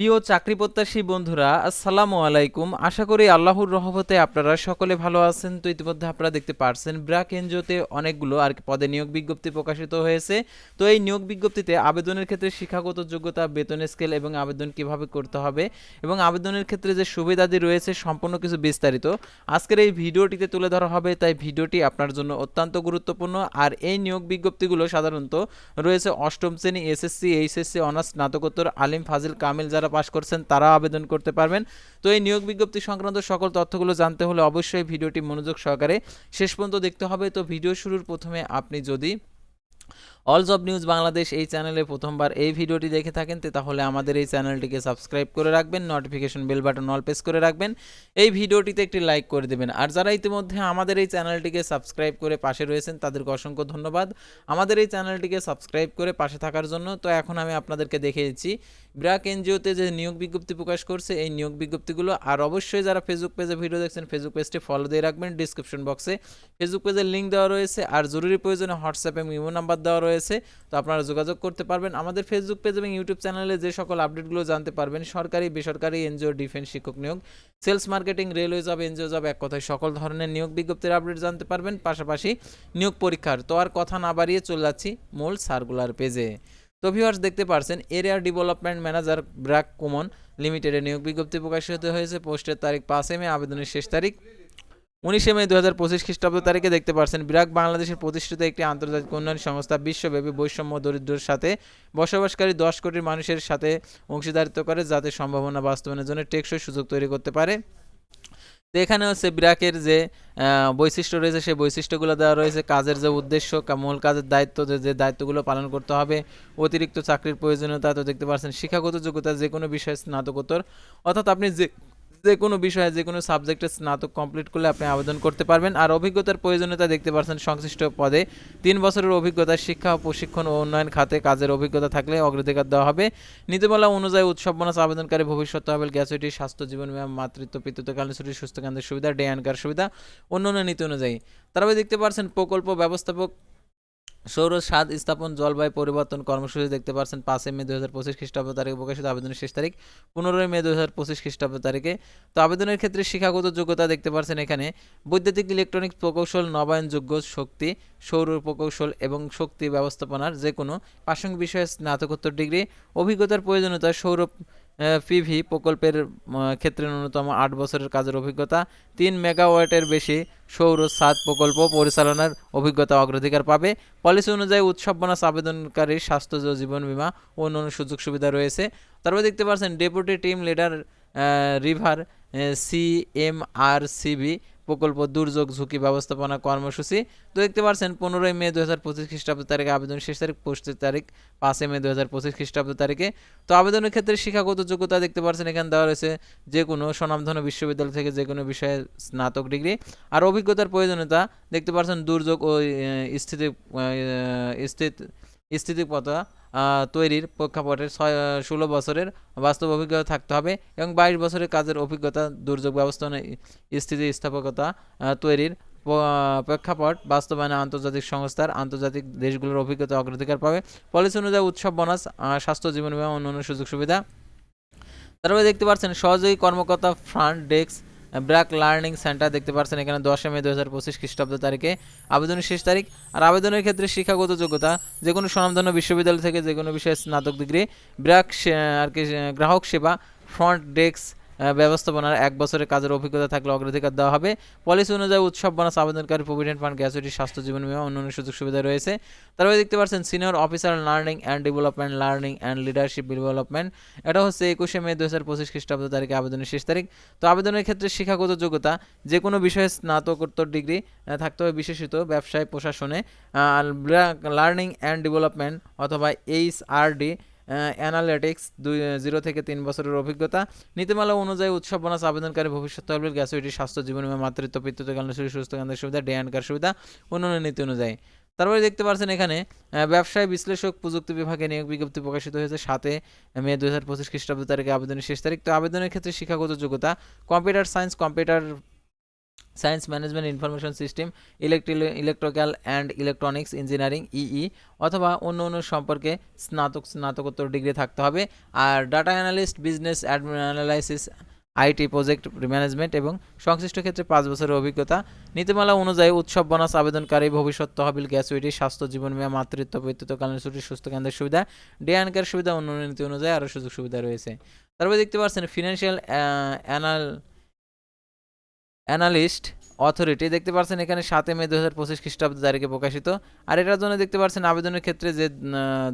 প্রিয় চাকরি প্রত্যাশী বন্ধুরা, আসসালামু আলাইকুম। আশা করি আল্লাহর রহমতে আপনারা সকলে ভালো আছেন। তো ইতিমধ্যে আপনারা দেখতে পারছেন, ব্র্যাক এনজিওতে অনেকগুলো আর পদে নিয়োগ বিজ্ঞপ্তি প্রকাশিত হয়েছে। তো এই নিয়োগ বিজ্ঞপ্তিতে আবেদনের ক্ষেত্রে শিক্ষাগত যোগ্যতা, বেতন স্কেল এবং আবেদন কীভাবে করতে হবে এবং আবেদনের ক্ষেত্রে যে সুবিধাদি রয়েছে সম্পূর্ণ কিছু বিস্তারিত। আজকের এই ভিডিওটিতে তুলে ধরা হবে, তাই ভিডিওটি আপনার জন্য অত্যন্ত গুরুত্বপূর্ণ। আর এই নিয়োগ বিজ্ঞপ্তিগুলো সাধারণত রয়েছে অষ্টম শ্রেণি এসএসসি, এইচএসসি, অনার্স, স্নাতকোত্তর, আলিম, ফাজিল, কামিল যারা পাশ করছেন তারা আবেদন করতে পারবেন। তো এই নিয়োগ বিজ্ঞপ্তি সংক্রান্ত সকল তথ্যগুলো জানতে হলে অবশ্যই ভিডিওটি মনোযোগ সহকারে শেষ পর্যন্ত দেখতে হবে। তো ভিডিও শুরুর প্রথমে আপনি যদি অল জব নিউজ বাংলাদেশ এই চ্যানেলে প্রথমবার এই ভিডিওটি দেখে থাকেন তাহলে আমাদের এই চ্যানেলটিকে সাবস্ক্রাইব করে রাখবেন notification bell button all press করে রাখবেন। এই ভিডিওটিতে একটি লাইক করে দেবেন। আর যারা ইতিমধ্যে আমাদের এই চ্যানেলটিকে সাবস্ক্রাইব করে পাশে রয়েছেন, তাদেরকে অসংখ্য ধন্যবাদ। আমাদের এই চ্যানেলটিকে সাবস্ক্রাইব করে পাশে থাকার জন্য, তো এখন আমি আপনাদেরকে দেখিয়েছি ব্র্যাক এনজিওতে যে নিয়োগ বিজ্ঞপ্তি প্রকাশ করছে, এই নিয়োগ বিজ্ঞপ্তিগুলো, আর অবশ্যই যারা ফেসবুক পেজে ভিডিও দেখছেন ফেসবুক পেজটি ফলো দিয়ে রাখবেন ডিসক্রিপশন বক্সে ফেসবুক পেজের লিঙ্ক দেওয়া রয়েছে, আর জরুরি প্রয়োজনে হোয়াটসঅ্যাপে ইমো নাম্বার দেওয়া রয়েছে। তো আপনারা যোগাযোগ করতে পারবেন। আমাদের ফেসবুক পেজ এবং ইউটিউব চ্যানেলে যে সকল আপডেটগুলো জানতে পারবেন, সরকারি, বেসরকারি এনজিও ডিফেন্স শিক্ষক নিয়োগ sales marketing railway job NGO job এক কথায় সকল ধরনের নিয়োগ বিজ্ঞপ্তির আপডেট জানতে পারবেন। পাশাপাশি নিয়োগ পরীক্ষার, তো আর কথা না বাড়িয়ে চলে যাচ্ছি মূল সার্কুলার পেজে তো ভিউয়ার্স দেখতে পারছেন এরিয়া ডেভেলপমেন্ট ম্যানেজার ব্র্যাক কুমন লিমিটেডের নিয়োগ বিজ্ঞপ্তি প্রকাশিত হয়েছে। পোস্টের তারিখ পাঁচে মে, আবেদনের শেষ তারিখ। উনিশে মে দু হাজার পঁচিশ খ্রিস্টাব্দ তারিখে দেখতে পারছেন ব্র্যাক বাংলাদেশের প্রতিষ্ঠিত একটি আন্তর্জাতিক উন্নয়ন সংস্থা বিশ্বব্যাপী বৈষম্য দরিদ্রের সাথে বসবাসকারী দশ কোটি মানুষের সাথে অংশীদারিত্ব করে, যাতে সম্ভাবনা বাস্তবায়নের জন্য টেকসই সুযোগ তৈরি করতে পারে। তো এখানে হচ্ছে ব্র্যাকের যে বৈশিষ্ট্য রয়েছে, সেই বৈশিষ্ট্যগুলো দেওয়া রয়েছে। কাজের যে উদ্দেশ্য মূল কাজের দায়িত্ব যে দায়িত্বগুলো পালন করতে হবে, অতিরিক্ত চাকরির প্রয়োজনীয়তা, তো দেখতে পাচ্ছেন শিক্ষাগত যোগ্যতা যে কোনো বিষয়ে স্নাতকোত্তর। অর্থাৎ আপনি যে যে কোনো বিষয়ে, যে কোনো সাবজেক্টে স্নাতক কমপ্লিট করলে আপনি আবেদন করতে পারবেন। আর অভিজ্ঞতার প্রয়োজনীয়তা দেখতে পাচ্ছেন সংশ্লিষ্ট পদে। তিন বছরের অভিজ্ঞতা, শিক্ষা, প্রশিক্ষণ ও উন্নয়ন খাতে কাজের অভিজ্ঞতা থাকলে অগ্রাধিকার দেওয়া হবে। নীতিমালা অনুযায়ী উৎসব বোনাস, আবেদনকারী ভবিষ্যৎ তহবিল গ্যাসুইটি স্বাস্থ্য, জীবন বিমা, মাতৃত্ব, পিতৃত্বকালীন ছুটি, সুস্থ কেন্দ্রের সুবিধা, ডে অ্যান্ড কার সুবিধা, অন্যান্য নীতি অনুযায়ী। তারপরে দেখতে পাচ্ছেন প্রকল্প ব্যবস্থাপক সৌর স্বাদ স্থাপন জলবায়ু পরিবর্তন কর্মসূচি দেখতে পাচ্ছেন পাঁচই মে দু হাজার পঁচিশ খ্রিস্টাব্দ তারিখে প্রকাশিত আবেদনের শেষ তারিখ। পনেরোই মে দু হাজার পঁচিশ খ্রিস্টাব্দ তারিখে। তো আবেদনের ক্ষেত্রে শিক্ষাগত যোগ্যতা দেখতে পাচ্ছেন এখানে বৈদ্যুতিক ইলেকট্রনিক প্রকৌশল, নবায়নযোগ্য শক্তি, সৌর প্রকৌশল এবং শক্তি ব্যবস্থাপনার যে কোনো প্রাসঙ্গিক বিষয়ে স্নাতকোত্তর ডিগ্রি। অভিজ্ঞতার প্রয়োজনীয়তা সৌর পিভি প্রকল্পের ক্ষেত্রে ন্যূনতম আট বছরের কাজের অভিজ্ঞতা, তিন মেগাওয়াটের বেশি সৌর সাত প্রকল্প পরিচালনার অভিজ্ঞতা অগ্রাধিকার পাবে। পলিসি অনুযায়ী উৎসব বোনাস আবেদনকারী স্বাস্থ্য জীবন বিমা ও অন্যান্য সুযোগ সুবিধা রয়েছে। তারপরে দেখতে পাচ্ছেন, deputy team leader river C M R CB প্রকল্প, দুর্যোগ, ঝুঁকি ব্যবস্থাপনা, কর্মসূচি। তো দেখতে পাচ্ছেন, পনেরোই মে দু হাজার পঁচিশ খ্রিস্টাব্দ তারিখে আবেদন শেষ তারিখ পোস্টের তারিখ, পাঁচই মে দু হাজার পঁচিশ খ্রিস্টাব্দ তারিখে। তো আবেদনের ক্ষেত্রে শিক্ষাগত যোগ্যতা দেখতে পাচ্ছেন, এখানে দেওয়া রয়েছে যে কোনো স্বনামধন্য বিশ্ববিদ্যালয় থেকে যে কোনো বিষয়ে স্নাতক ডিগ্রি। আর অভিজ্ঞতার প্রয়োজনীয়তা দেখতে পাচ্ছেন, দুর্যোগ ও স্থিতি স্থিত স্থিতিপতা তৈরির প্রেক্ষাপটের ছয় ষোলো বছরের বাস্তব অভিজ্ঞতা থাকতে হবে এবং বাইশ বছরের কাজের অভিজ্ঞতা, দুর্যোগ ব্যবস্থাপনা স্থিতি স্থাপকতা তৈরির প্রেক্ষাপট বাস্তবায়নে আন্তর্জাতিক সংস্থার আন্তর্জাতিক দেশগুলোর অভিজ্ঞতা অগ্রাধিকার পাবে। পলিসি অনুযায়ী উৎসব, বোনাস স্বাস্থ্য, জীবন বিমা, অন্যান্য সুযোগ সুবিধা। তারপরে দেখতে পাচ্ছেন, সহযোগী কর্মকর্তা, front desk BRAC learning centre দেখতে পাচ্ছেন এখানে দশই মে দু হাজার পঁচিশ খ্রিস্টাব্দ তারিখে। আবেদনের শেষ তারিখ আর আবেদনের ক্ষেত্রে শিক্ষাগত যোগ্যতা, যে কোনো স্বনামধন্য বিশ্ববিদ্যালয় থেকে যে কোনো বিষয়ে স্নাতক ডিগ্রি, ব্র্যাক আর কি গ্রাহক সেবা, ফ্রন্ট ডেস্ক ব্যবস্থাপনার এক বছরের কাজের অভিজ্ঞতা থাকলে অগ্রাধিকার দেওয়া হবে। পলিসি অনুযায়ী উৎসব, বোনাস, আবেদনকারী, প্রভিডেন্ট ফান্ড গ্যাসুইটি স্বাস্থ্য, জীবন বিমা, অন্যান্য সুযোগ সুবিধা রয়েছে। তারপরে দেখতে পাচ্ছেন, senior officer learning and development, learning and leadership development. এটা হচ্ছে একুশে মে দু হাজার পঁচিশ খ্রিস্টাব্দ তারিখে আবেদনের শেষ তারিখ। তো আবেদনের ক্ষেত্রে শিক্ষাগত যোগ্যতা যে কোনো বিষয়ে স্নাতকোত্তর ডিগ্রি থাকতে হবে বিশেষিত ব্যবসায়, প্রশাসনে। লার্নিং অ্যান্ড ডেভেলপমেন্ট অথবা এইচ আর ডি অ্যানালিটিক্স দুই জিরো থেকে তিন বছরের অভিজ্ঞতা। নীতিমালা অনুযায়ী উৎসব বোনাস আবেদনকারী ভবিষ্যৎ তহবিল গ্যাসুইটি স্বাস্থ্য, জীবন মাতৃত্ব পিতৃত্বকালীন কেন্দ্রের সুবিধা ডে অ্যান্ড কার সুবিধা অন্যান্য নীতি অনুযায়ী। তারপরে দেখতে পাচ্ছেন এখানে ব্যবসায় বিশ্লেষক প্রযুক্তি বিভাগে নিয়োগ বিজ্ঞপ্তি প্রকাশিত হয়েছে সাতে মে দু হাজার পঁচিশ খ্রিস্টাব্দ তারিখে আবেদনের শেষ তারিখ। তো আবেদনের ক্ষেত্রে শিক্ষাগত যোগ্যতা computer science computer science management information system ইলেকট্রি electrical and electronics engineering, EE অথবা অন্য অন্য সম্পর্কে স্নাতক, স্নাতকোত্তর ডিগ্রি থাকতে হবে। আর data analyst, business analysis IT project management এবং সংশ্লিষ্ট ক্ষেত্রে পাঁচ বছরের অভিজ্ঞতা। নীতিমালা অনুযায়ী উৎসব, বোনাস, আবেদনকারী, ভবিষ্যৎ তহবিল গ্যাসুইটি স্বাস্থ্য, জীবন মেয়া মাতৃত্ব বৈদ্যুতকালীন ছুটি, সুস্থ কেন্দ্রের সুবিধা, ডে অ্যান্ড কেয়ার সুবিধা উন্নয়ন নীতি অনুযায়ী আরও সুযোগ সুবিধা রয়েছে। তারপরে দেখতে পাচ্ছেন ফিনান্সিয়াল অ্যানাল অ্যানালিস্ট, অথরিটি, দেখতে পাচ্ছেন এখানে সাতই মে দু হাজার পঁচিশ খ্রিস্টাব্দ তারিখে প্রকাশিত। আর এটার জন্য দেখতে পাচ্ছেন আবেদনের ক্ষেত্রে যে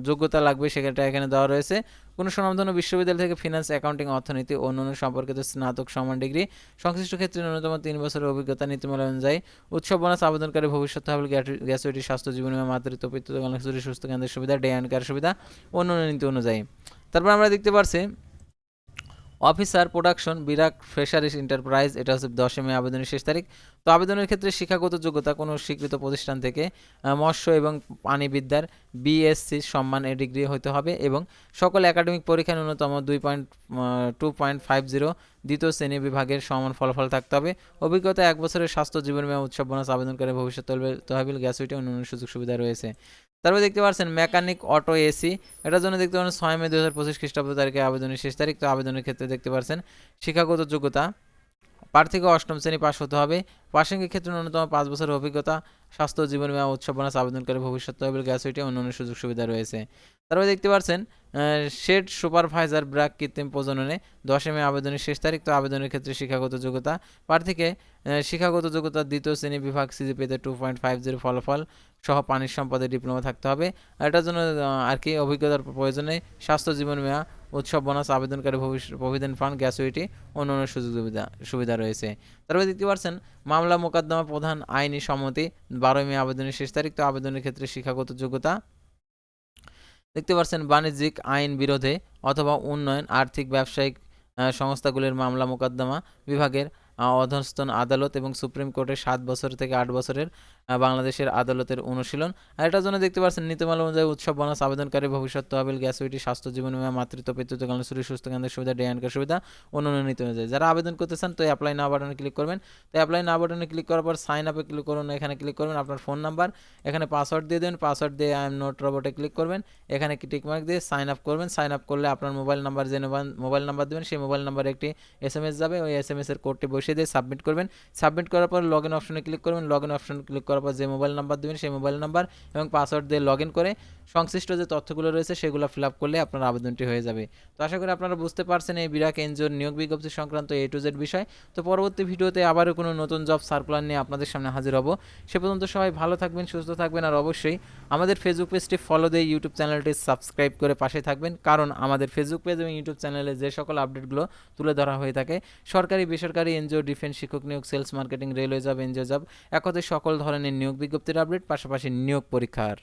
যোগ্যতা লাগবে সেটা এখানে দেওয়া রয়েছে। কোনো সুনামধন্য বিশ্ববিদ্যালয় থেকে ফিনান্স অ্যাকাউন্টিং অর্থনীতি অন্যান্য সম্পর্কিত স্নাতক সমান ডিগ্রি, সংশ্লিষ্ট ক্ষেত্রে ন্যূনতম তিন বছরের অভিজ্ঞতা নীতিমালা অনুযায়ী উৎসব, বোনাস, আবেদনকারী ভবিষ্যৎ, তহবিল গ্যাসুইটি স্বাস্থ্য, জীবন বীমা, মাতৃত্ব ছুটি সুস্থ কেন্দ্রের সুবিধা ডে অ্যান্ড কেয়ার সুবিধা অন্যান্য নীতি অনুযায়ী। তারপর আমরা দেখতে পাচ্ছি অফিসার প্রোডাকশন বিরাট ফ্রেশারিস এন্টারপ্রাইজ, এটা হচ্ছে দশই মে আবেদনের শেষ তারিখ। তো আবেদনের ক্ষেত্রে শিক্ষাগত যোগ্যতা কোনো স্বীকৃত প্রতিষ্ঠান থেকে মৎস্য এবং পানিবিদ্যার বিএসসি সম্মান এ ডিগ্রি হতে হবে এবং সকল একাডেমিক পরীক্ষায় ন্যূনতম দুই point two point five zero দ্বিতীয় শ্রেণি বিভাগের সমান ফলাফল থাকতে হবে। অভিজ্ঞতা এক বছরের স্বাস্থ্য জীবন বীমা উৎসব বোনাস আবেদনকারী ভবিষ্যৎ তহবিল- তহবিল গ্যাসুইটি অন্যান্য সুযোগ সুবিধা রয়েছে। তারপরে দেখতে পাচ্ছেন মেকানিক অটো এসি। এটার জন্য দেখতে পাচ্ছেন ছয় মে দু হাজার পঁচিশ খ্রিস্টাব্দ তারিখে আবেদনের শেষ তারিখ। তো আবেদনের ক্ষেত্রে দেখতে পাচ্ছেন শিক্ষাগত যোগ্যতা। প্রার্থীকে অষ্টম শ্রেণি পাশ হতে হবে। প্রাসঙ্গিক ক্ষেত্রে ন্যূনতম পাঁচ বছরের অভিজ্ঞতা, স্বাস্থ্য জীবন বীমা উৎসব বোনাস আবেদনকারী ভবিষ্যৎ তহবিল গ্যাসুইটি অন্যান্য সুযোগ সুবিধা রয়েছে। তারপরে দেখতে পাচ্ছেন শেড সুপারভাইজার ব্র্যাক কৃত্রিম প্রজননে দশই মে আবেদনের শেষ তারিখ, তো আবেদনের ক্ষেত্রে শিক্ষাগত যোগ্যতা। প্রার্থীকে শিক্ষাগত যোগ্যতা দ্বিতীয় শ্রেণি বিভাগ সিজিপিতে টু পয়েন্ট ফাইভ জিরো ফলাফল সহ পানির সম্পদে ডিপ্লোমা থাকতে হবে। এটার জন্য আর কি অভিজ্ঞতার প্রয়োজনে স্বাস্থ্য জীবন বীমা উৎসব, বোনাস, আবেদনকারী প্রভিডেন্ট ফান্ড গ্যাসুইটি অন্যান্য সুযোগ সুবিধা সুবিধা রয়েছে। তারপরে দেখতে পাচ্ছেন, মামলা মোকদ্দমা প্রধান আইনি সম্মতি, বারোই মে আবেদনের শেষ তারিখ, তো আবেদনের ক্ষেত্রে শিক্ষাগত যোগ্যতা। দেখতে পাচ্ছেন, বাণিজ্যিক আইন বিরোধে অথবা উন্নয়ন, আর্থিক, ব্যবসায়িক সংস্থাগুলির মামলা মোকদ্দমা বিভাগের অধস্তন আদালত এবং সুপ্রিম কোর্টে সাত বছর থেকে আট বছরের বাংলাদেশের আদালতের অনুশীলন। আর এটার জন্য দেখতে পাচ্ছেন, নীতিমালা অনুযায়ী উৎসব বোনাস আবেদনকারী ভবিষ্যৎ তহবিল, গ্যাস গ্যাসুইটি স্বাস্থ্য, জীবন বীমা, মাতৃত্ব পিতৃত্ব শরীর সুস্থ কেন্দ্রের সুবিধা ডে অ্যান্ড সুবিধা, অন্যান্য নীতি অনুযায়ী। যারা আবেদন করতে চান তো অ্যাপ্লাই না বাটনে ক্লিক করবেন। তো অ্যাপ্লাই না বাটনে ক্লিক করার পর সাইন আপে ক্লিক করুন, এখানে ক্লিক করবেন আপনার ফোন নাম্বার এখানে পাসওয়ার্ড দিয়ে দেবেন পাসওয়ার্ড দিয়ে আই এম নোট রোবটে ক্লিক করবেন, এখানে টিক মার্ক দিয়ে সাইন আপ করবেন সাইন আপ করলে আপনার মোবাইল নাম্বার যে মোবাইল নাম্বার দেবেন, সেই মোবাইল নাম্বারে একটি এস এম এস যাবে, ওই এস এম এস এর কোডটি বসিয়ে দিয়ে সাবমিট করবেন। সাবমিট করার পর লগ ইন অপশনে ক্লিক করবেন লগ ইন অপশন ক্লিক করার পর যে মোবাইল নাম্বার দেবেন সেই মোবাইল নাম্বার এবং পাসওয়ার্ড দিয়ে লগ করে সংশ্লিষ্ট যে তথ্যগুলো রয়েছে সেগুলো ফিল আপ করলে আপনার আবেদনটি হয়ে যাবে। তো আশা করি আপনারা বুঝতে পারছেন এই বিরাক এনজিওর নিয়োগ বিজ্ঞপ্তি সংক্রান্ত এ টু জেড বিষয়। তো পরবর্তী ভিডিওতে আবারও কোনো নতুন জব সার্কুলার নিয়ে আপনাদের সামনে হাজির হব। সে পর্যন্ত সবাই ভালো থাকবেন, সুস্থ থাকবেন আর অবশ্যই আমাদের ফেসবুক পেজটি ফলো দিয়ে ইউটিউব চ্যানেলটি সাবস্ক্রাইব করে পাশে থাকবেন। কারণ আমাদের ফেসবুক পেজ এবং ইউটিউব চ্যানেলে যে সকল আপডেটগুলো তুলে ধরা হয়ে থাকে, সরকারি, বেসরকারি এনজিও ডিফেন্স শিক্ষক নিয়োগ sales marketing railway job NGO job এক সকল ধরনের নিয়োগ বিজ্ঞপ্তির আপডেট পাশাপাশি নিয়োগ পরীক্ষার।